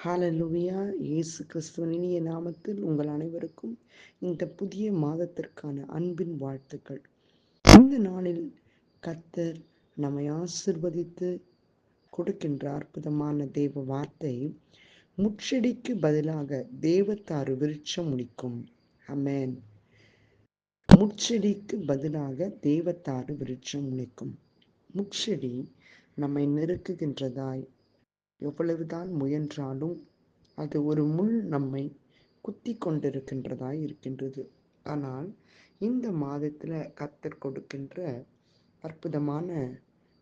ஹாலலுவியா இயேசு கிறிஸ்துவின் இனிய நாமத்தில் உங்கள் அனைவருக்கும் இந்த புதிய மாதத்திற்கான அன்பின் வாழ்த்துக்கள். இந்த நாளில் கத்தர் நம்மை ஆசிர்வதித்து கொடுக்கின்ற அற்புதமான தேவ வார்த்தை முச்செடிக்கு பதிலாக தேவத்தாறு விருட்சம் முடிக்கும். அமேன் முச்செடிக்கு பதிலாக தேவத்தாறு விருட்சம் முளைக்கும் முச்செடி நம்மை நெருக்குகின்றதாய் எவ்வளவுதான் முயன்றாலும் அது ஒரு முள் நம்மை குத்தி கொண்டிருக்கின்றதாய் இருக்கின்றது. ஆனால் இந்த மாதத்தில் கத்தர் கொடுக்கின்ற அற்புதமான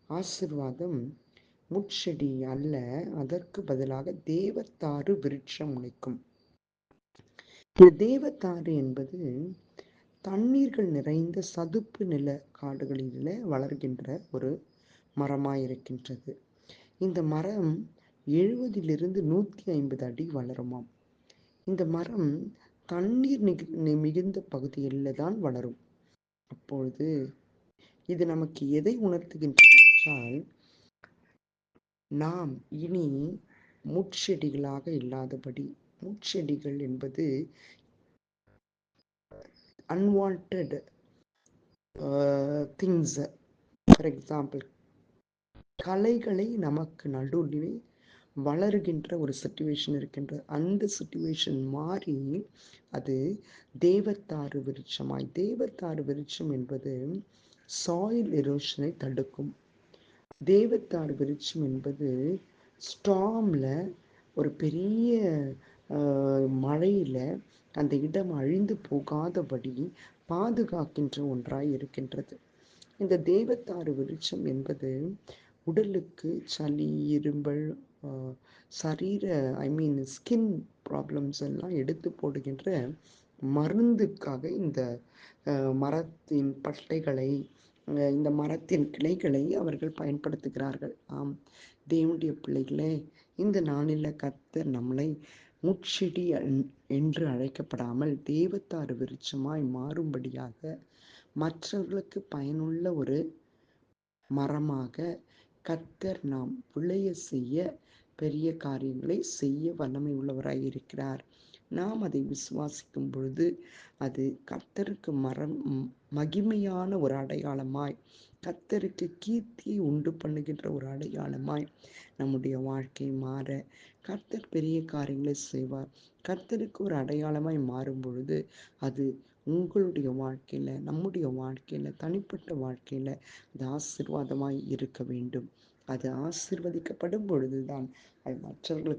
ஆசிர்வாதம் முட்செடி அல்ல அதற்கு பதிலாக தேவத்தாறு விருட்சம் முளைக்கும். இந்த தேவத்தாறு என்பது தண்ணீர்கள் நிறைந்த சதுப்பு நில காடுகளில் வளர்கின்ற ஒரு மரமாயிருக்கின்றது. இந்த மரம் எழுபதிலிருந்து நூற்றி ஐம்பது அடி வளருமாம். இந்த மரம் தண்ணீர் மிகுந்த பகுதியில் தான் வளரும். அப்பொழுது இது நமக்கு எதை உணர்த்துகின்றது என்றால் நாம் இனி முட்செடிகளாக இல்லாதபடி முட்செடிகள் என்பது அன்வான்ட் திங்ஸ் ஃபார் எக்ஸாம்பிள் கலைகளை நமக்கு நடுவில் வளருகின்ற ஒரு சுச்சுவேஷன் இருக்கின்ற அந்த சுச்சுவேஷன் மாறி அது தேவத்தாறு விருட்சமாய். தேவத்தாறு விருட்சம் என்பது சாயில் எரோஷனை தடுக்கும். தேவத்தாறு விருட்சம் என்பது ஸ்டாமில் ஒரு பெரிய மழையில் அந்த இடம் அழிந்து போகாதபடி பாதுகாக்கின்ற ஒன்றாய் இருக்கின்றது. இந்த தேவத்தாறு விருட்சம் என்பது உடலுக்கு சளி இரும்பல் சரீர ஐ மீன் ஸ்கின் ப்ராப்ளம்ஸ் எல்லாம் எடுத்து போடுகின்ற மருந்துக்காக இந்த மரத்தின் பட்டைகளை இந்த மரத்தின் கிளைகளை அவர்கள் பயன்படுத்துகிறார்கள். ஆம் தேவனுடைய பிள்ளைகளே இந்த நாளில் கத்த நம்மளை முட்செடி என்று அழைக்கப்படாமல் தேவத்தாறு விருட்சமாய் மாறும்படியாக மற்றவர்களுக்கு பயனுள்ள ஒரு மரமாக கத்தர் நாம் விளைய செய்ய பெரிய காரியங்களை செய்ய வல்லமை உள்ளவராய் இருக்கிறார். நாம் அதை விசுவாசிக்கும் பொழுது அது கத்தருக்கு மரம் மகிமையான ஒரு அடையாளமாய் கத்தருக்கு கீர்த்தியை உண்டு பண்ணுகின்ற ஒரு அடையாளமாய் நம்முடைய வாழ்க்கை மாற கர்த்தர் பெரிய காரியங்களை செய்வார். கர்த்தருக்கு ஒரு அடையாளமாய் மாறும் பொழுது அது உங்களுடைய வாழ்க்கையில் நம்முடைய வாழ்க்கையில் தனிப்பட்ட வாழ்க்கையில் அது ஆசிர்வாதமாய் இருக்க வேண்டும். அது ஆசிர்வதிக்கப்படும் பொழுதுதான் அது மற்றவர்களுக்கு